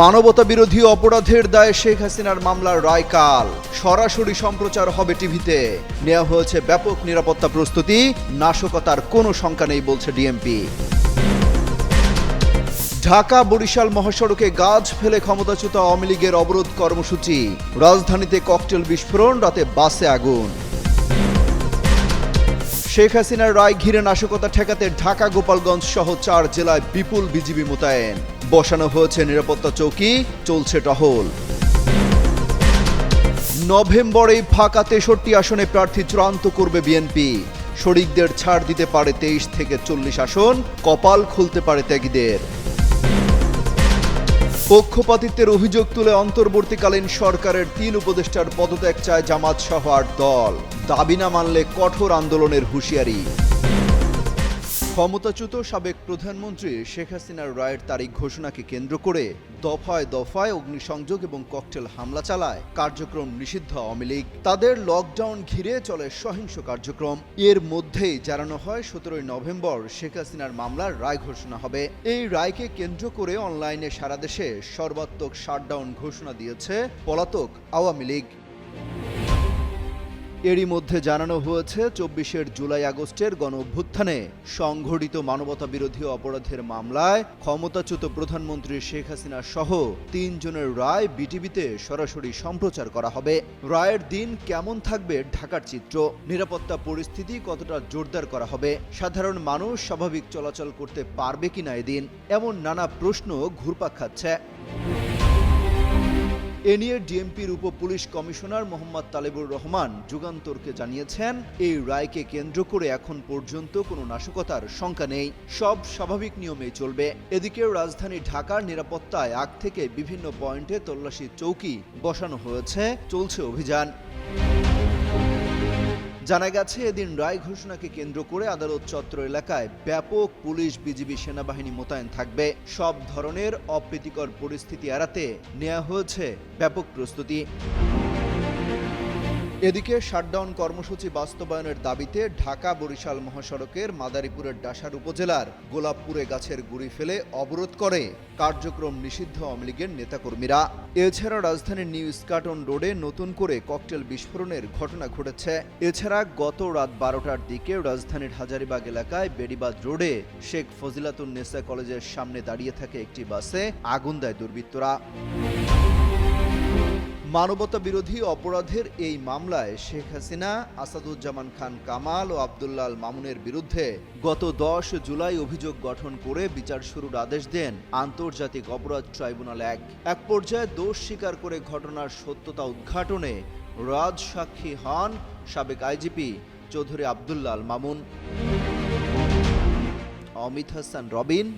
মানবতা বিরোধী অপরাধের দায়ে শেখ হাসিনার মামলার রায় কাল সরাসরি সম্প্রচার হবে টিভিতে। নেওয়া হয়েছে ব্যাপক নিরাপত্তা প্রস্তুতি, নাশকতার কোনো শঙ্কা নেই বলছে ডিএমপি। ঢাকা বরিশাল মহাসড়কে গাছ ফেলে ক্ষমতাচ্যুত আওয়ামী লীগের অবরোধ কর্মসূচি। রাজধানীতে ককটেল বিস্ফোরণ, রাতে বাসে আগুন। শেখ হাসিনার রায় ঘিরে নাশকতা ঠেকাতে ঢাকা গোপালগঞ্জ সহ চার জেলায় বিপুল বিজিবি মোতায়েন। বসানো হয়েছে নিরাপত্তা চৌকি, চলছে টহল। নভেম্বরে ফাঁকা তেষট্টি আসনে প্রার্থী চূড়ান্ত করবে বিএনপি। শরিকদের ছাড় দিতে পারে তেইশ থেকে চল্লিশ আসন, কপাল খুলতে পারে ত্যাগীদের। পক্ষপাতিত্বের অভিযোগ তুলে অন্তর্বর্তীকালীন সরকারের তিন উপদেষ্টার পদত্যাগ চায় জামাত সহ আট দল। দাবি না মানলে কঠোর আন্দোলনের হুঁশিয়ারি। ক্ষমতাচ্যুত সাবেক প্রধানমন্ত্রী শেখ হাসিনার রায়ের তারিখ ঘোষণাকে কেন্দ্র করে দফায় দফায় অগ্নিসংযোগ এবং ককটেল হামলা চালায় কার্যক্রম নিষিদ্ধ আওয়ামী লীগ। তাদের লকডাউন ঘিরে চলে সহিংস কার্যক্রম। এর মধ্যেই জানানো হয় সতেরোই নভেম্বর শেখ হাসিনার মামলার রায় ঘোষণা হবে। এই রায়কে কেন্দ্র করে অনলাইনে সারা দেশে সর্বাত্মক শাটডাউন ঘোষণা দিয়েছে পলাতক আওয়ামী লীগ। এরই মধ্যে জানানো হয়েছে, চব্বিশের জুলাই আগস্টের গণ অভ্যুত্থানে সংঘটিত মানবতা বিরোধী অপরাধের মামলায় ক্ষমতাচ্যুত প্রধানমন্ত্রী শেখ হাসিনা সহ তিনজনের রায় বিটিভিতে সরাসরি সম্প্রচার করা হবে। রায়ের দিন কেমন থাকবে ঢাকার চিত্র। নিরাপত্তা পরিস্থিতি কতটা জোরদার করা হবে। সাধারণ মানুষ স্বাভাবিক চলাচল করতে পারবে কিনা এদিন। এমন নানা প্রশ্ন ঘুরপাক খাচ্ছে। এ নিয়ে ডিএমপির উপ পুলিশ কমিশনার মোহাম্মদ তালেবুর রহমান যুগান্তরকে জানিয়েছেন, এই রায়কে কেন্দ্র করে এখন পর্যন্ত কোনো নাশকতার শঙ্কা নেই। সব স্বাভাবিক নিয়মেই চলবে। এদিকে রাজধানী ঢাকার নিরাপত্তায় আগ থেকে বিভিন্ন পয়েন্টে তল্লাশি চৌকি বসানো হয়েছে, চলছে অভিযান। জানা গেছে, এদিন রায় ঘোষণাকে কেন্দ্র করে আদালত চত্র এলাকায় ব্যাপক পুলিশ, বিজিবি সেনাবাহিনী মোতায়েন থাকবে। সব ধরনের অপ্রীতিকর পরিস্থিতি এড়াতে নেওয়া হয়েছে ব্যাপক প্রস্তুতি। এদিকে শাটডাউন কর্মসূচি বাস্তবায়নের দাবিতে ঢাকা বরিশাল মহাসড়কের মাদারীপুরের ডাসার উপজেলার গোলাপপুরে গাছের গুড়ি ফেলে অবরোধ করে কার্যক্রম নিষিদ্ধ আওয়ামী লীগের নেতাকর্মীরা। এছাড়া রাজধানীর নিউ স্কাটন রোডে নতুন করে ককটেল বিস্ফোরণের ঘটনা ঘটেছে। এছাড়া গত রাত বারোটার দিকে রাজধানীর হাজারিবাগ এলাকায় বেড়িবাদ রোডে শেখ ফজিলাতুন নেসা কলেজের সামনে দাঁড়িয়ে থাকে একটি বাসে আগুন দেয় দুর্বৃত্তরা। মানবতা বিরোধী অপরাধের এই মামলায় শেখ হাসিনা, আসাদুজ্জামান খান কামাল ও আবদুল্লাল মামুনের বিরুদ্ধে গত দশ জুলাই অভিযোগ গঠন করে বিচার শুরুর আদেশ দেন আন্তর্জাতিক অপরাধ ট্রাইব্যুনাল এক। এক পর্যায়ে দোষ স্বীকার করে ঘটনার সত্যতা উদ্ঘাটনে রাজ সাক্ষী হন সাবেক আইজিপি চৌধুরী আবদুল্লাল মামুন। অমিত হাসান, রবিন।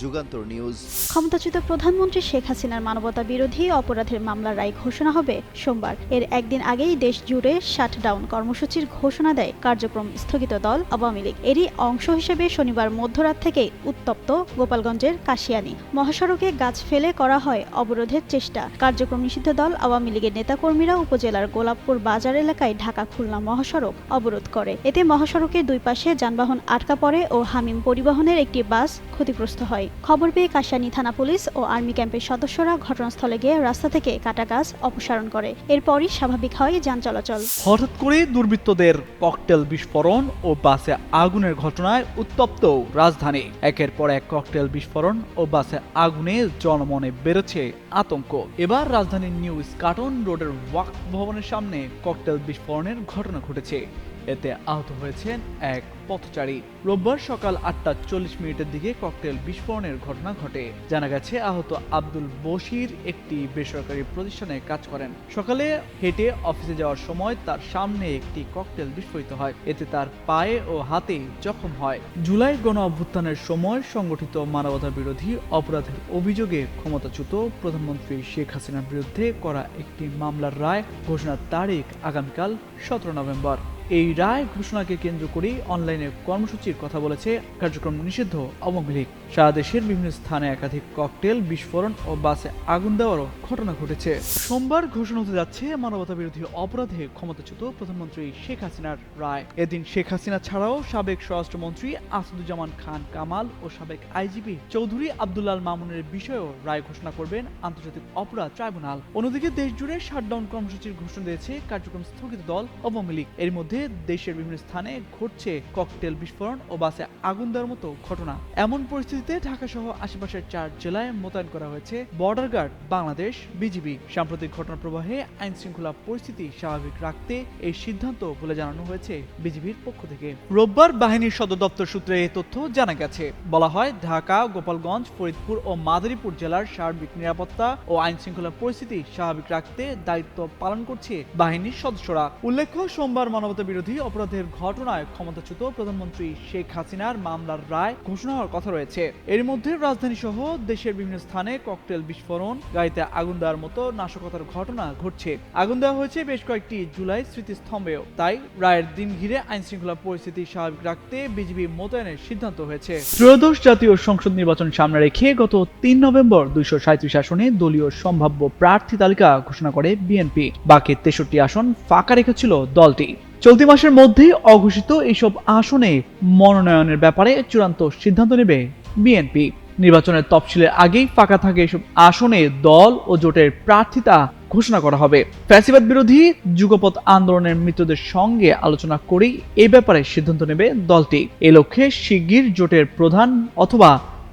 যুগান্তর নিউজ। ক্ষমতাচ্যুত প্রধানমন্ত্রী শেখ হাসিনার মানবতা বিরোধী অপরাধের মামলার রায় ঘোষণা হবে সোমবার। এর একদিন আগেই দেশ জুড়ে শাটডাউন কর্মসূচির ঘোষণা দেয় কার্যক্রম স্থগিত দল আওয়ামী লীগ। এরই অংশ হিসেবে শনিবার মধ্যরাত থেকে উত্তপ্ত গোপালগঞ্জের কাশিয়ানি। মহাসড়কে গাছ ফেলে করা হয় অবরোধের চেষ্টা। কার্যক্রম নিষিদ্ধ দল আওয়ামী লীগের নেতাকর্মীরা উপজেলার গোলাপপুর বাজার এলাকায় ঢাকা খুলনা মহাসড়ক অবরোধ করে। এতে মহাসড়কের দুই পাশে যানবাহন আটকা পড়ে ও হামিম পরিবহনের একটি বাস ক্ষতিগ্রস্ত হয়। খবর পেয়ে কাশিয়ানী থানা পুলিশ ও আর্মি ক্যাম্পের সদস্যরা ঘটনাস্থলে গিয়ে রাস্তা থেকে কাটা গাছ অপসারণ করে। এরপরই স্বাভাবিক হয় যান চলাচল। হঠাৎ করে দুর্বৃত্তদের ককটেল বিস্ফোরণ ও বাসে আগুনের ঘটনায় উত্তপ্ত রাজধানী। একের পর এক ককটেল বিস্ফোরণ ও বাসে আগুনে জনমনে বেড়েছে আতঙ্ক। এবার রাজধানীর নিউ স্কাটন রোডের ওয়াক ভবনের সামনে ককটেল বিস্ফোরণের ঘটনা ঘটেছে। এতে আহত হয়েছেন এক পথচারী। রোববার সকাল আটটা চল্লিশ মিনিটের দিকে ককটেল বিস্ফোরণের ঘটনা ঘটে। জানা গেছে, আহত আব্দুল বশির একটি বেসরকারি প্রতিষ্ঠানে কাজ করেন। সকালে হেঁটে অফিসে যাওয়ার সময় তার সামনে একটি ককটেল বিস্ফোরিত হয়। এতে তার পায়ে ও হাতে জখম হয়। জুলাই গণ অভ্যুত্থানের সময় সংগঠিত মানবতা বিরোধী অপরাধের অভিযোগে ক্ষমতাচ্যুত প্রধানমন্ত্রী শেখ হাসিনার বিরুদ্ধে করা একটি মামলার রায় ঘোষণার তারিখ আগামীকাল সতেরো নভেম্বর। এই রায় ঘোষণাকে কেন্দ্র করে অনলাইনে কর্মসূচির কথা বলেছে কার্যক্রম নিষিদ্ধ আওয়ামী সারা দেশের বিভিন্ন স্থানে একাধিক ককটেল, বিস্ফোরণ ও বাসে আগুন দেওয়ারও ঘটনা ঘটেছে। সোমবার ঘোষণা হতে যাচ্ছে মানবতা বিরোধী অপরাধে ক্ষমতাচ্যুত প্রধানমন্ত্রী শেখ হাসিনার রায়। এদিন শেখ হাসিনা ছাড়াও সাবেক স্বরাষ্ট্রমন্ত্রী আসাদুজ্জামান খান কামাল ও সাবেক আইজিপি চৌধুরী আব্দুল্লাল মামুনের বিষয়েও রায় ঘোষণা করবেন আন্তর্জাতিক অপরাধ ট্রাইব্যুনাল। অন্যদিকে দেশ জুড়ে শাটডাউন কর্মসূচির ঘোষণা দিয়েছে কার্যক্রম স্থগিত দল আওয়ামী লীগ। এর মধ্যে দেশের বিভিন্ন স্থানে ঘটছে ককটেল বিস্ফোরণ ও বাসে আগুন দেওয়ার মতো ঘটনা। এমন পরিস্থিতিতে ঢাকা সহ আশেপাশের চার জেলায় মোতায়েন করা হয়েছে বর্ডার গার্ড, বাংলাদেশ, বিজিবি। সাম্প্রতিক ঘটনা প্রবাহে আইন শৃঙ্খলা পরিস্থিতি স্বাভাবিক রাখতে এই সিদ্ধান্ত বলে জানানো হয়েছে বিজিবির পক্ষ থেকে। রোববার বাহিনীর সদর দপ্তর সূত্রে এই তথ্য জানা গেছে। বলা হয়, ঢাকা, গোপালগঞ্জ, ফরিদপুর ও মাদারীপুর জেলার সার্বিক নিরাপত্তা ও আইন শৃঙ্খলা পরিস্থিতি স্বাভাবিক রাখতে দায়িত্ব পালন করছে বাহিনীর সদস্যরা। উল্লেখ্য, সোমবার মানবতা বিরোধী অপরাধের ঘটনায় ক্ষমতাচ্যুত প্রধানমন্ত্রী শেখ হাসিনার মামলার রায় ঘোষণা হওয়ার কথা রয়েছে। এর মধ্যে রাজধানী সহ দেশের বিভিন্ন স্থানে ককটেল বিস্ফোরণ, গাড়িতে আগুন দেওয়ার মতো নাশকতার ঘটনা ঘটছে। আগুন দেওয়া হয়েছে বেশ কয়েকটি জুলাই স্মৃতিস্তম্ভেও। তাই রায়ের দিন ঘিরে আইন শৃঙ্খলা পরিস্থিতি স্বাভাবিক রাখতে বিজিবি মোতায়েনের সিদ্ধান্ত হয়েছে। ত্রয়োদশ জাতীয় সংসদ নির্বাচন সামনে রেখে গত তিন নভেম্বর দুইশো সাঁত্রিশ আসনে দলীয় সম্ভাব্য প্রার্থী তালিকা ঘোষণা করে বিএনপি। বাকি তেষট্টি আসন ফাঁকা রেখেছিল দলটি। চলতি মাসের মধ্যেই অঘোষিত এইসব আসনে মনোনয়নের ব্যাপারে চূড়ান্ত সিদ্ধান্ত নেবে বিএনপি। নির্বাচনের তফসিলের আগেই ফাঁকা থাকে এসব আসনে দল ও জোটের প্রার্থিতা ঘোষণা করা হবে। ফ্যাসিবাদ বিরোধী যুগপথ আন্দোলনের মৃতদের সঙ্গে আলোচনা করেই এ ব্যাপারে সিদ্ধান্ত নেবে দলটি। এ লক্ষ্যে শিগগির জোটের প্রধান অথবা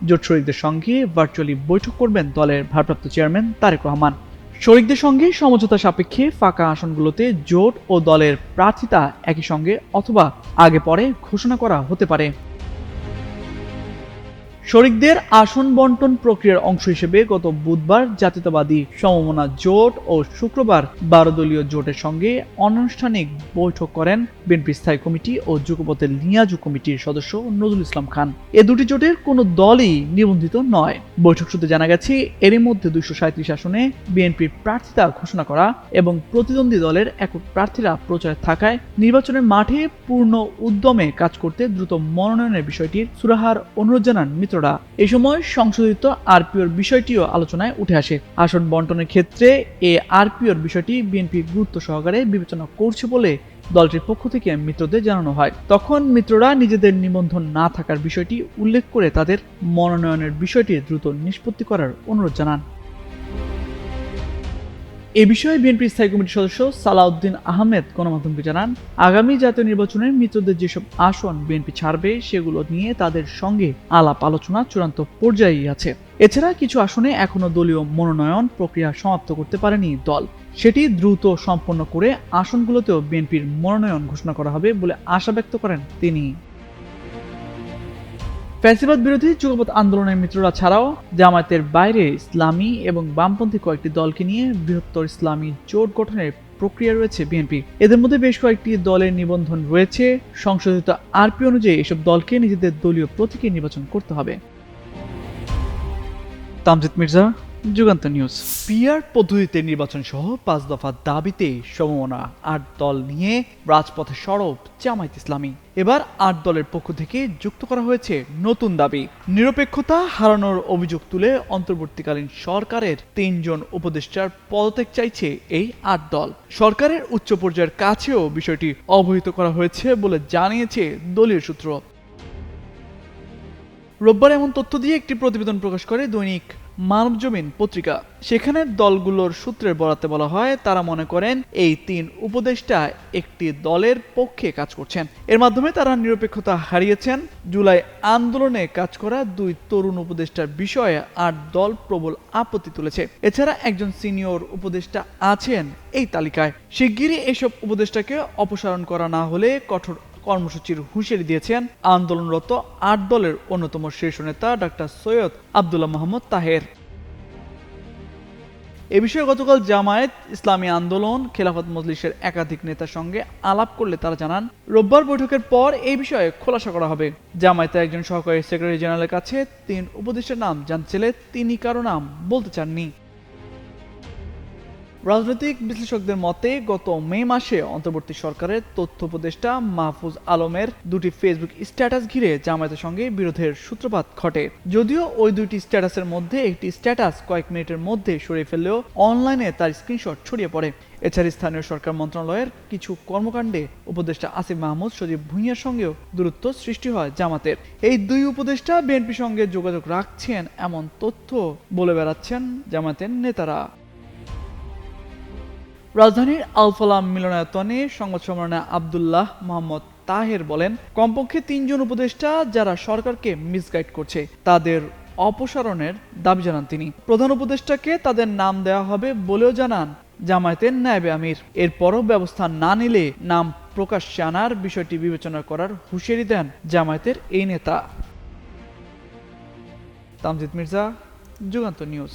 জোট শরিকদের সঙ্গে ভার্চুয়ালি বৈঠক করবেন দলের ভারপ্রাপ্ত চেয়ারম্যান তারেক রহমান। শরিকদের সঙ্গে সমঝোতা সাপেক্ষে ফাঁকা আসনগুলোতে জোট ও দলের প্রার্থিতা একই সঙ্গে অথবা আগে পরে ঘোষণা করা হতে পারে। শরিকদের আসন বন্টন প্রক্রিয়ার অংশ হিসেবে গত বুধবার জাতীয়তাবাদী সমমনা জোট ও শুক্রবার বারো দলীয় জোটের সঙ্গে অনানুষ্ঠানিক বৈঠক করেন বিএনপি স্থায়ী কমিটি ও যুগপথের লিয়াজু কমিটির সদস্য নজরুল ইসলাম খান। এ দুটি জোটের কোনো দলই নিবন্ধিত নয়। বৈঠক সূত্রে জানা গেছে, এরই মধ্যে দুইশো সাঁত্রিশ আসনে বিএনপির প্রার্থিতা ঘোষণা করা এবং প্রতিদ্বন্দ্বী দলের একক প্রার্থীরা প্রচারে থাকায় নির্বাচনের মাঠে পূর্ণ উদ্যমে কাজ করতে দ্রুত মনোনয়নের বিষয়টির সুরাহার অনুরোধ জানান মিত্ররা এ সময় সংশোধিত আরপিওর বিষয়টিও আলোচনায় উঠে আসে। আসন বন্টনের ক্ষেত্রে এ আরপিওর বিষয়টি বিএনপি গুরুত্ব সহকারে বিবেচনা করছে বলে দলটির পক্ষ থেকে মিত্রদের জানানো হয়। তখন মিত্ররা নিজেদের নিবন্ধন না থাকার বিষয়টি উল্লেখ করে তাদের মনোনয়নের বিষয়টি দ্রুত নিষ্পত্তি করার অনুরোধ জানান। এ বিষয়ে বিএনপি স্থায়ী কমিটির সদস্য সালাউদ্দিন আহমেদ গণমাধ্যমকে জানান, আগামী জাতীয় নির্বাচনে মিত্রদের যেসব আসন বিএনপি ছাড়বে, সেগুলো নিয়ে তাদের সঙ্গে আলাপ আলোচনা চূড়ান্ত পর্যায়েই আছে। এছাড়া কিছু আসনে এখনও দলীয় মনোনয়ন প্রক্রিয়া সমাপ্ত করতে পারেনি দল। সেটি দ্রুত সম্পন্ন করে আসনগুলোতেও বিএনপির মনোনয়ন ঘোষণা করা হবে বলে আশা ব্যক্ত করেন তিনি। ফ্যাসিবাদ বিরোধী যুগপথ আন্দোলনের মিত্ররা ছাড়াও জামায়াতের বাইরে ইসলামী এবং বামপন্থী কয়েকটি দলকে নিয়ে বৃহত্তর ইসলামী জোট গঠনের প্রক্রিয়া রয়েছে বিএনপি। এদের মধ্যে বেশ কয়েকটি দলের নিবন্ধন রয়েছে। সংশোধিত আরপি অনুযায়ী এসব দলকে নিজেদের দলীয় প্রতীকে নির্বাচন করতে হবে। তামজিদ মির্জা যুগান্ত নিউজ। পিআর পদ্ধতিতে নির্বাচন সহ পাঁচ দফা দাবিতে সমমনা। আট দল নিয়ে রাজপথে সরব জামায়াত ইসলামী। এবার আট দলের পক্ষ থেকে যুক্ত করা হয়েছে নতুন দাবি। নিরপেক্ষতা হারানোর অভিযোগ তুলে অন্তর্বর্তীকালীন সরকারের তিনজন উপদেষ্টার পদত্যাগ চাইছে এই আট দল। সরকারের উচ্চ পর্যায়ের কাছেও বিষয়টি অবহিত করা হয়েছে বলে জানিয়েছে দলীয় সূত্র। রোববার এমন তথ্য দিয়ে একটি প্রতিবেদন প্রকাশ করে দৈনিক মানবজমিন পত্রিকা। সেখানে দলগুলোর সূত্রের বরাতে বলা হয়, তারা মনে করেন এই তিন উপদেষ্টা একটি দলের পক্ষে কাজ করছেন। এর মাধ্যমে তারা নিরপেক্ষতা হারিয়েছেন। জুলাই আন্দোলনে কাজ করা দুই তরুণ উপদেষ্টার বিষয়ে আট দল প্রবল আপত্তি তুলেছে। এছাড়া একজন সিনিয়র উপদেষ্টা আছেন এই তালিকায়। শিগগিরই এসব উপদেষ্টাকে অপসারণ করা না হলে কঠোর কর্মসূচির হুঁশিয়ারি দিয়েছেন আন্দোলনরত আট দলের অন্যতম শীর্ষ নেতা ডাক্তার সৈয়দ আবদুল্লাহ মোহাম্মদ তাহের। এ বিষয়ে গতকাল জামায়াত ইসলামী আন্দোলন, খেলাফত মজলিসের একাধিক নেতার সঙ্গে আলাপ করলে তারা জানান, রোববার বৈঠকের পর এই বিষয়ে খোলাসা করা হবে। জামায়াতের একজন সহকারী সেক্রেটারি জেনারেলের কাছে তিন উপদেষ্টার নাম চাইলে তিনি কারও নাম বলতে চাননি। রাজনৈতিক বিশ্লেষকদের মতে, গত মে মাসে অন্তর্বর্তী সরকারের তথ্য উপদেষ্টা মাহফুজ আলমের দুটি ফেসবুক স্ট্যাটাস ঘিরে জামায়াতের সঙ্গে বিরোধের সূত্রপাত ঘটে। যদিও ওই দুইটি স্ট্যাটাসের মধ্যে একটি স্ট্যাটাস কয়েক মিনিটের মধ্যে সরিয়ে ফেললেও অনলাইনে তার স্ক্রিনশট ছড়িয়ে পড়ে। এছাড়া স্থানীয় সরকার মন্ত্রণালয়ের কিছু কর্মকাণ্ডে উপদেষ্টা আসিফ মাহমুদ, সজীব ভুঁইয়ার সঙ্গেও দূরত্ব সৃষ্টি হয় জামাতের। এই দুই উপদেষ্টা বিএনপির সঙ্গে যোগাযোগ রাখছেন এমন তথ্য বলে বেড়াচ্ছেন জামাতের নেতারা। রাজধানীর আলফালা মিলনায়তনে সংবাদ সম্মেলনে আবদুল্লাহ মোহাম্মদ তাহের বলেন, কমপক্ষে তিনজন উপদেষ্টা যারা সরকারকে মিসগাইড করছে, তাদের অপসারণের দাবি জানান তিনি। প্রধান উপদেষ্টাকে তাদের নাম দেওয়া হবে বলেও জানান জামায়াতের নায়েবে আমির। এরপরও ব্যবস্থা না নিলে নাম প্রকাশ্যে আনার বিষয়টি বিবেচনা করার হুঁশিয়ারি দেন জামায়াতের এই নেতা। তামজিদ মির্জা, যুগান্ত নিউজ।